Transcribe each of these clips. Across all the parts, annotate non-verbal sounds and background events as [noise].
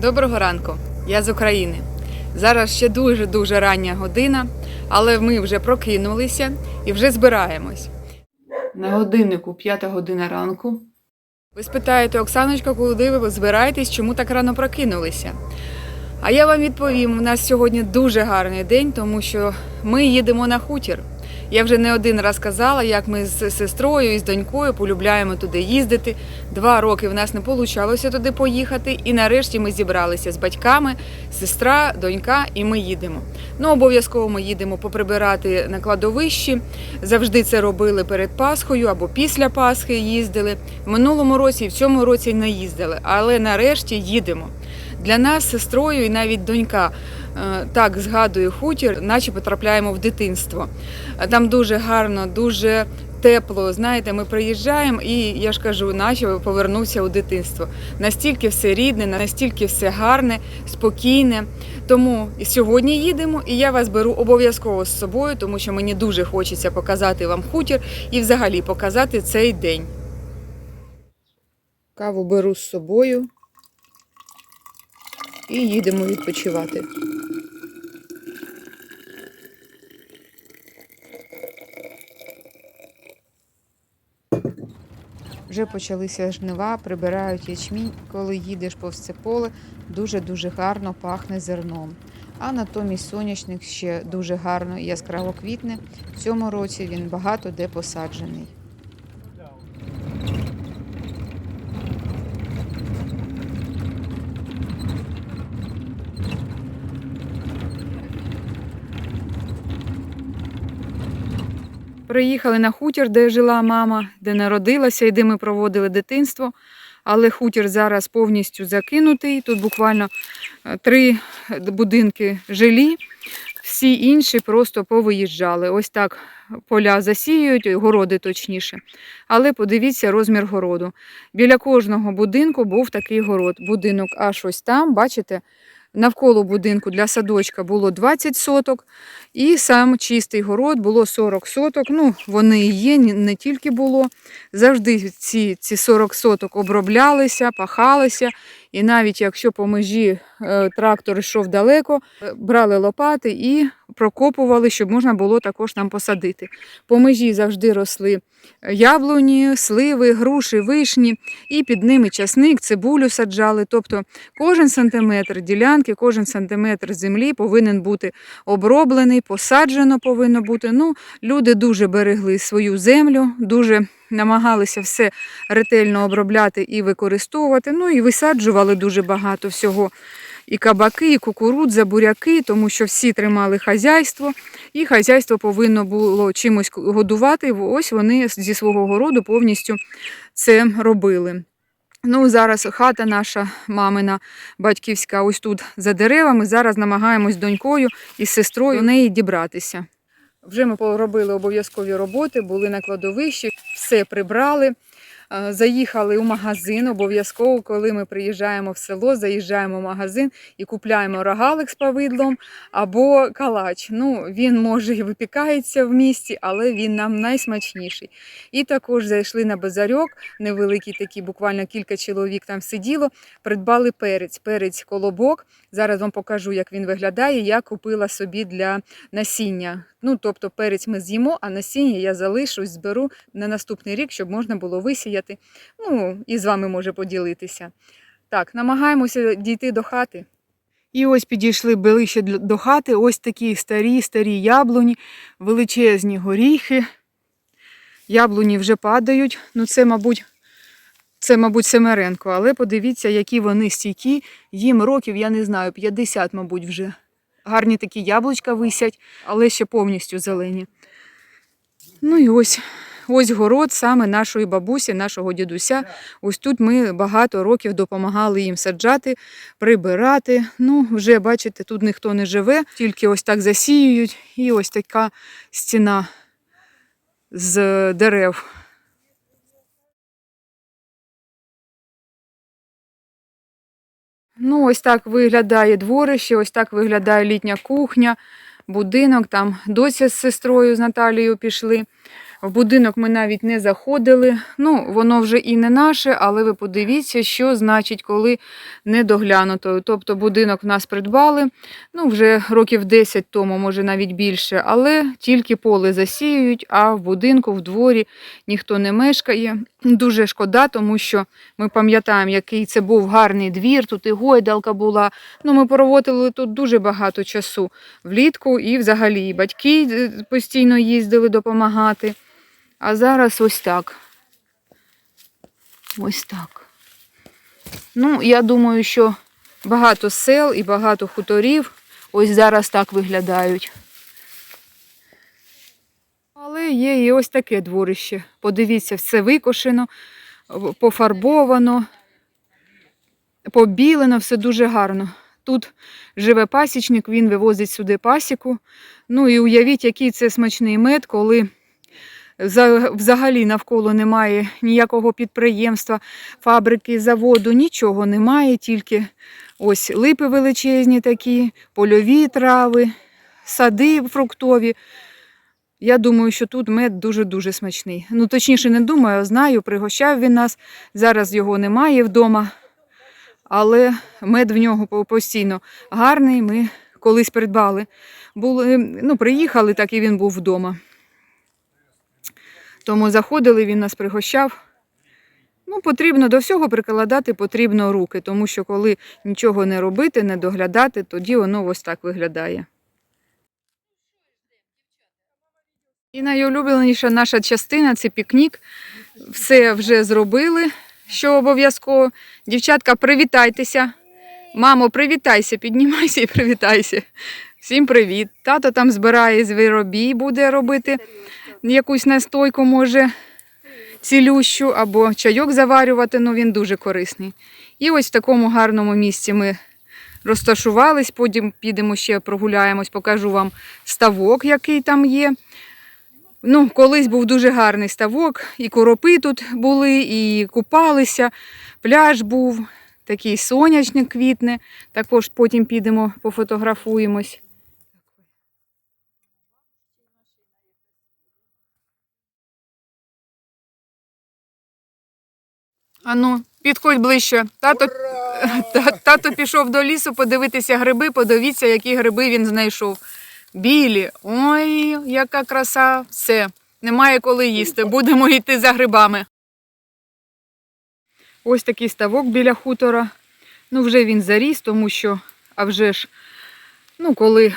Доброго ранку, я з України. Зараз ще дуже-дуже рання година, але ми вже прокинулися і вже збираємось. На годиннику п'ята година ранку. Ви спитаєте, Оксаночка, куди ви збираєтесь, чому так рано прокинулися? А я вам відповім: у нас сьогодні дуже гарний день, тому що ми їдемо на хутір. Я вже не один раз казала, як ми з сестрою і з донькою полюбляємо туди їздити. Два роки в нас не вийшло туди поїхати, і нарешті ми зібралися з батьками, сестра, донька, і ми їдемо. Ну, обов'язково ми їдемо поприбирати на кладовищі. Завжди це робили перед Пасхою або після Пасхи їздили. В минулому році і в цьому році не їздили, але нарешті їдемо. Для нас сестрою і навіть донька е, так згадує хутір, наче потрапляємо в дитинство. Там дуже гарно, дуже тепло. Знаєте, ми приїжджаємо і я ж кажу, наче повернувся у дитинство. Настільки все рідне, настільки все гарне, спокійне. Тому сьогодні їдемо, і я вас беру обов'язково з собою, тому що мені дуже хочеться показати вам хутір і взагалі показати цей день. Каву беру з собою і їдемо відпочивати. Вже почалися жнива, прибирають ячмінь. Коли їдеш повз це поле, дуже-дуже гарно пахне зерном. А натомість соняшник ще дуже гарно і яскраво квітне. В цьому році він багато де посаджений. Приїхали на хутір, де жила мама, де народилася і де ми проводили дитинство. Але хутір зараз повністю закинутий. Тут буквально е, три будинки жилі, всі інші просто повиїжджали. Ось так поля засіюють, городи точніше. Але подивіться розмір городу. Біля кожного будинку був такий город. Будинок аж ось там, бачите, навколо будинку для садочка було 20 соток, і сам чистий город було 40 соток. Ну, вони є, не тільки було. Завжди ці, ці 40 соток оброблялися, пахалися. І навіть якщо по межі е, трактор йшов далеко, е, брали лопати і прокопували, щоб можна було також нам посадити. По межі завжди росли яблуні, сливи, груші, вишні, і під ними часник, цибулю саджали. Тобто кожен сантиметр ділянки, кожен сантиметр землі повинен бути оброблений, посаджено повинно бути. Ну, люди дуже берегли свою землю, дуже намагалися все ретельно обробляти і використовувати. Ну і висаджували дуже багато всього. І кабаки, і кукурудза, буряки, тому що всі тримали хазяйство, і хазяйство повинно було чимось годувати. Ось вони зі свого городу повністю це робили. Ну, зараз хата наша мамина батьківська, ось тут за деревами. Зараз намагаємось з донькою і з сестрою до неї дібратися. Вже ми поробили обов'язкові роботи, були на кладовищі, все прибрали. Е, Заїхали у магазин обов'язково, коли ми приїжджаємо в село, заїжджаємо в магазин і купляємо рогалик з повидлом або калач. Ну, він може і випікається в місті, але він нам найсмачніший. І також зайшли на базарьок, невеликий такий, буквально кілька чоловік там сиділо, придбали перець, перець колобок. Зараз вам покажу, як він виглядає. Я купила собі для насіння. Ну, тобто перець ми з'їмо, а насіння я залишу, зберу на наступний рік, щоб можна було висіяти. Ну, і з вами може поділитися. Так, намагаємося дійти до хати. І ось підійшли ближче до хати. Ось такі старі, старі яблуні, величезні горіхи. Яблуні вже падають. Ну, це, мабуть, це, мабуть, Семеренко, але подивіться, які вони стійкі. Їм років, я не знаю, 50, мабуть, вже. Гарні такі яблучка висять, але ще повністю зелені. Ну і ось, ось город саме нашої бабусі, нашого дідуся. Ось тут ми багато років допомагали їм саджати, прибирати. Ну, вже бачите, тут ніхто не живе, тільки ось так засіюють, і ось така стіна з дерев. Ну, ось так виглядає дворище, ось так виглядає літня кухня, будинок. Там доця з сестрою з Наталією пішли. В будинок ми навіть не заходили. Ну, воно вже і не наше, але ви подивіться, що значить, коли не доглянуто. Тобто будинок в нас придбали ну, вже років 10 тому, може навіть більше, але тільки поле засіюють, а в будинку, в дворі ніхто не мешкає. Дуже шкода, тому що ми пам'ятаємо, який це був гарний двір, тут і гойдалка була. Ну, ми проводили тут дуже багато часу влітку, і взагалі батьки е, постійно їздили допомагати. А зараз ось так. Ось так. Ну, я думаю, що багато сел і багато хуторів ось зараз так виглядають. Але є і ось таке дворище. Подивіться, все викошено, пофарбовано, побілено, все дуже гарно. Тут живе пасічник, він вивозить сюди пасіку. Ну і уявіть, який це смачний мед, коли взагалі навколо немає ніякого підприємства, фабрики, заводу, нічого немає, тільки ось липи величезні такі, польові трави, сади фруктові. Я думаю, що тут мед дуже-дуже смачний. Ну, точніше, не думаю, знаю, пригощав він нас. Зараз його немає вдома, але мед в нього постійно гарний. Ми колись придбали. Були, ну, приїхали, так і він був вдома. Тому заходили, він нас пригощав. Ну, потрібно до всього прикладати потрібно руки, тому що коли нічого не робити, не доглядати, тоді воно ось так виглядає. І найулюбленіша наша частина це пікнік. Все вже зробили, що обов'язково. Дівчатка, привітайтеся. Мамо, привітайся, піднімайся і привітайся. Всім привіт. Тато там збирає звіробій, буде робити якусь настойку, може, цілющу або чайок заварювати, ну він дуже корисний. І ось в такому гарному місці ми розташувались, потім підемо ще прогуляємось, покажу вам ставок, який там є. Ну, колись був дуже гарний ставок, і коропи тут були, і купалися, пляж був, такий сонячник квітне. Також потім підемо пофотографуємось. Ану, підходь ближче. Тато, [laughs] та- тато пішов до лісу подивитися гриби, подивіться, які гриби він знайшов. Білі. Ой, яка краса. Все, немає коли їсти. Будемо йти за грибами. Ось такий ставок біля хутора. Ну, вже він заріс, тому що, а вже ж, ну, коли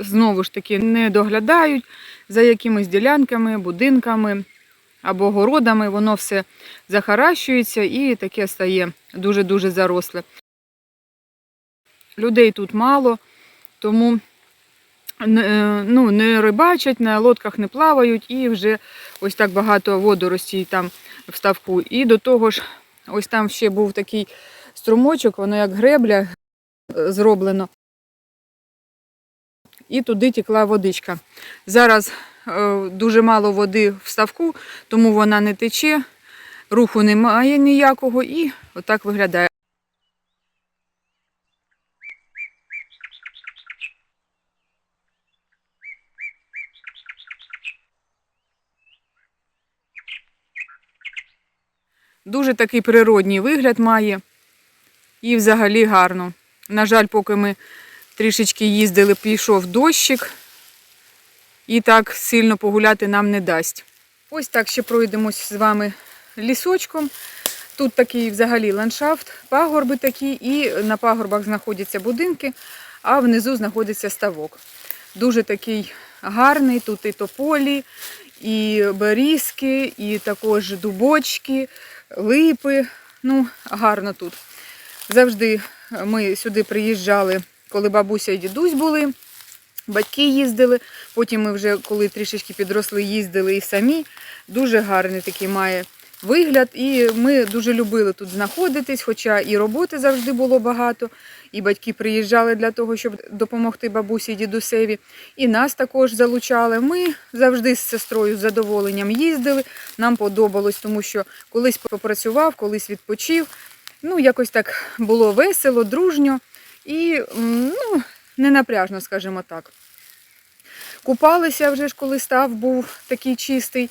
знову ж таки не доглядають за якимись ділянками, будинками або городами, воно все захаращується і таке стає дуже-дуже заросле. Людей тут мало, тому е, ну, не рибачать, на лодках не плавають і вже ось так багато водоростей там в ставку. І до того ж, ось там ще був такий струмочок, воно як гребля е, зроблено. І туди текла водичка. Зараз дуже мало води в ставку, тому вона не тече, руху немає ніякого і отак виглядає. Дуже такий природній вигляд має і взагалі гарно. На жаль, поки ми трішечки їздили, пішов дощик, і так сильно погуляти нам не дасть. Ось так ще пройдемось з вами лісочком. Тут такий взагалі ландшафт, пагорби такі, і на пагорбах знаходяться будинки, а внизу знаходиться ставок. Дуже такий гарний, тут і тополі, і берізки, і також дубочки, липи. Ну, гарно тут. Завжди ми сюди приїжджали, коли бабуся і дідусь були. Батьки їздили, потім ми вже, коли трішечки підросли, їздили і самі. Дуже гарний такий має вигляд. І ми дуже любили тут знаходитись, хоча і роботи завжди було багато, і батьки приїжджали для того, щоб допомогти бабусі і дідусеві. І нас також залучали. Ми завжди з сестрою з задоволенням їздили. Нам подобалось, тому що колись попрацював, колись відпочив. Ну, якось так було весело, дружньо і ну, не напряжно, скажімо так. Купалися вже ж, коли став був такий чистий.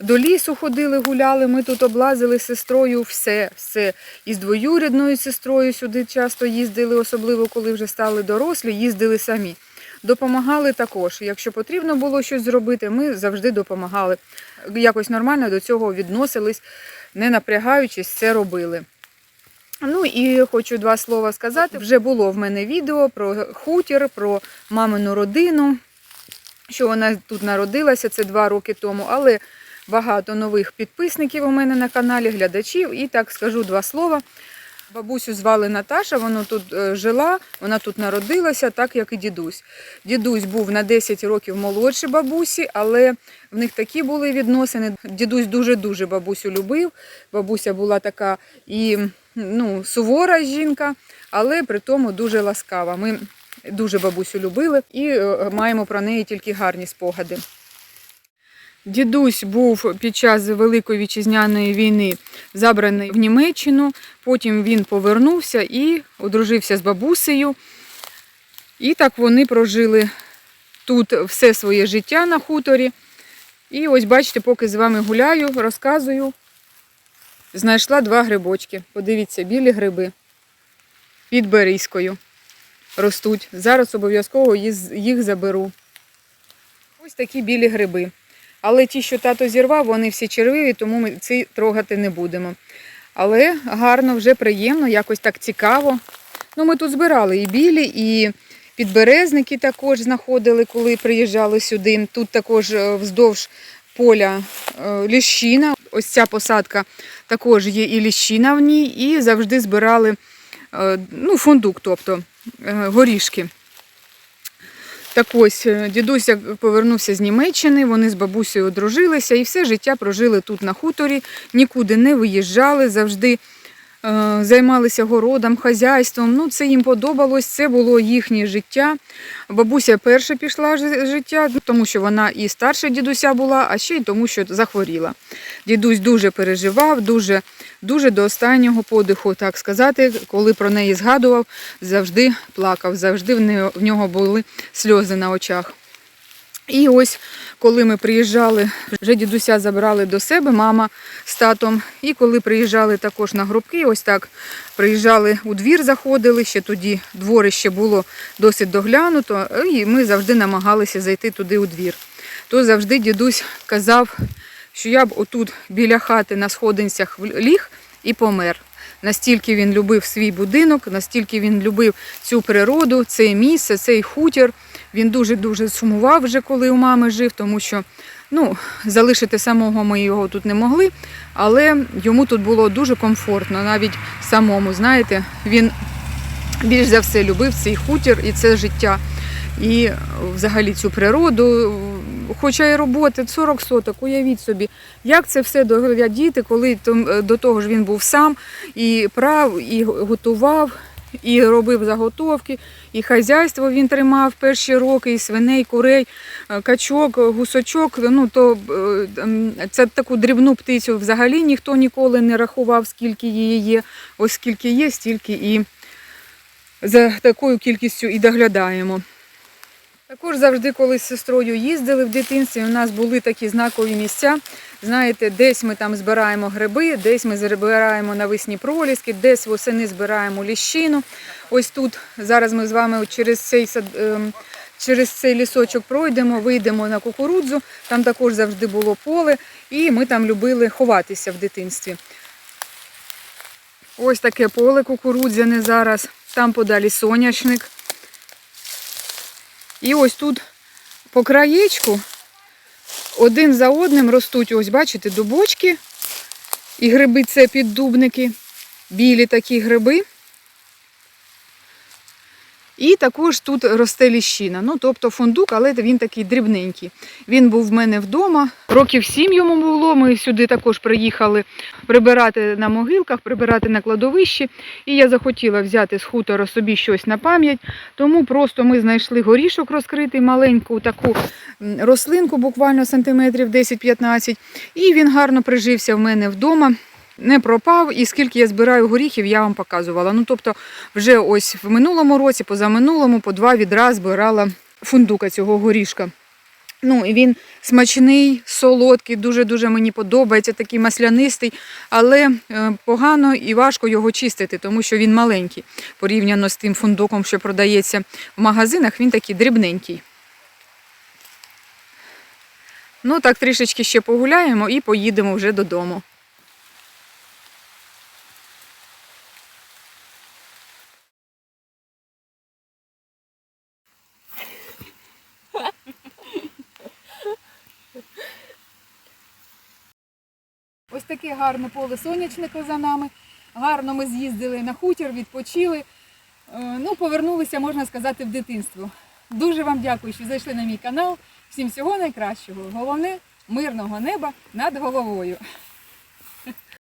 До лісу ходили, гуляли, ми тут облазили з сестрою все, все. І з двоюрідною сестрою сюди часто їздили, особливо коли вже стали дорослі, їздили самі. Допомагали також. Якщо потрібно було щось зробити, ми завжди допомагали. Якось нормально до цього відносились, не напрягаючись, це робили. Ну і хочу два слова сказати. Вже було в мене відео про хутір, про мамину родину, що вона тут народилася, це два роки тому, але багато нових підписників у мене на каналі, глядачів. І так скажу два слова. Бабусю звали Наташа, вона тут е, жила, вона тут народилася, так як і дідусь. Дідусь був на 10 років молодший бабусі, але в них такі були відносини. Дідусь дуже-дуже бабусю любив. Бабуся була така і ну, сувора жінка, але при тому дуже ласкава. Ми дуже бабусю любили і е, маємо про неї тільки гарні спогади. Дідусь був під час Великої вітчизняної війни забраний в Німеччину, потім він повернувся і одружився з бабусею. І так вони прожили тут все своє життя на хуторі. І ось бачите, поки з вами гуляю, розказую, знайшла два грибочки. Подивіться, білі гриби під Берізькою ростуть. Зараз обов'язково їх заберу. Ось такі білі гриби. Але ті, що тато зірвав, вони всі червиві, тому ми ці трогати не будемо. Але гарно, вже приємно, якось так цікаво. Ну, ми тут збирали і білі, і підберезники також знаходили, коли приїжджали сюди. Тут також е, вздовж поля е, ліщина. Ось ця посадка також є і ліщина в ній, і завжди збирали е, ну, фундук, тобто е, горішки. Так ось, дідусь повернувся з Німеччини, вони з бабусею одружилися і все життя прожили тут на хуторі, нікуди не виїжджали, завжди займалися городом, хазяйством. Ну, це їм подобалось, це було їхнє життя. Бабуся перша пішла з життя, тому що вона і старша дідуся була, а ще й тому, що захворіла. Дідусь дуже переживав, дуже, дуже до останнього подиху, так сказати, коли про неї згадував, завжди плакав, завжди в нього були сльози на очах. І ось, коли ми приїжджали, вже дідуся забрали до себе, мама з татом. І коли приїжджали також на гробки, ось так приїжджали у двір, заходили, ще тоді дворище було досить доглянуто, і ми завжди намагалися зайти туди у двір. То завжди дідусь казав, що я б отут біля хати на сходинцях ліг і помер. Настільки він любив свій будинок, настільки він любив цю природу, це місце, цей хутір. Він дуже-дуже сумував вже, коли у мами жив, тому що ну, залишити самого ми його тут не могли, але йому тут було дуже комфортно, навіть самому, знаєте, він більш за все любив цей хутір і це життя. І взагалі цю природу, хоча і роботи, 40 соток, уявіть собі, як це все доглядіти, коли е, до того ж він був сам і прав, і готував, і робив заготовки, і хазяйство він тримав перші роки, і свиней, курей, е, качок, гусочок. Ну то е, це таку дрібну птицю взагалі ніхто ніколи не рахував, скільки її є. Ось скільки є, стільки і за такою кількістю і доглядаємо. Також завжди, коли з сестрою їздили в дитинстві, у нас були такі знакові місця. Знаєте, десь ми там збираємо гриби, десь ми збираємо навесні проліски, десь восени збираємо ліщину. Ось тут зараз ми з вами через цей ем, через цей лісочок пройдемо, вийдемо на кукурудзу. Там також завжди було поле, і ми там любили ховатися в дитинстві. Ось таке поле кукурудзяне зараз, там подалі соняшник. І ось тут по краєчку один за одним ростуть, ось бачите, дубочки. І гриби це піддубники, білі такі гриби. І також тут росте ліщина. Ну, тобто фундук, але він такий дрібненький. Він був в мене вдома. Років сім йому було. Ми сюди також приїхали прибирати на могилках, прибирати на кладовищі. І я захотіла взяти з хутора собі щось на пам'ять. Тому просто ми знайшли горішок розкритий, маленьку таку рослинку, буквально сантиметрів 10-15. І він гарно прижився в мене вдома. Не пропав, і скільки я збираю горіхів, я вам показувала. Ну, тобто, вже ось в минулому році, позаминулому, по два відра збирала фундука цього горішка. Ну, і він смачний, солодкий, дуже-дуже мені подобається, такий маслянистий, але е, погано і важко його чистити, тому що він маленький. Порівняно з тим фундуком, що продається в магазинах, він такий дрібненький. Ну, так трішечки ще погуляємо і поїдемо вже додому. Таке гарне поле сонячника за нами. Гарно ми з'їздили на хутір, відпочили. Е, Ну, повернулися, можна сказати, в дитинство. Дуже вам дякую, що зайшли на мій канал. Всім всього найкращого. Головне мирного неба над головою.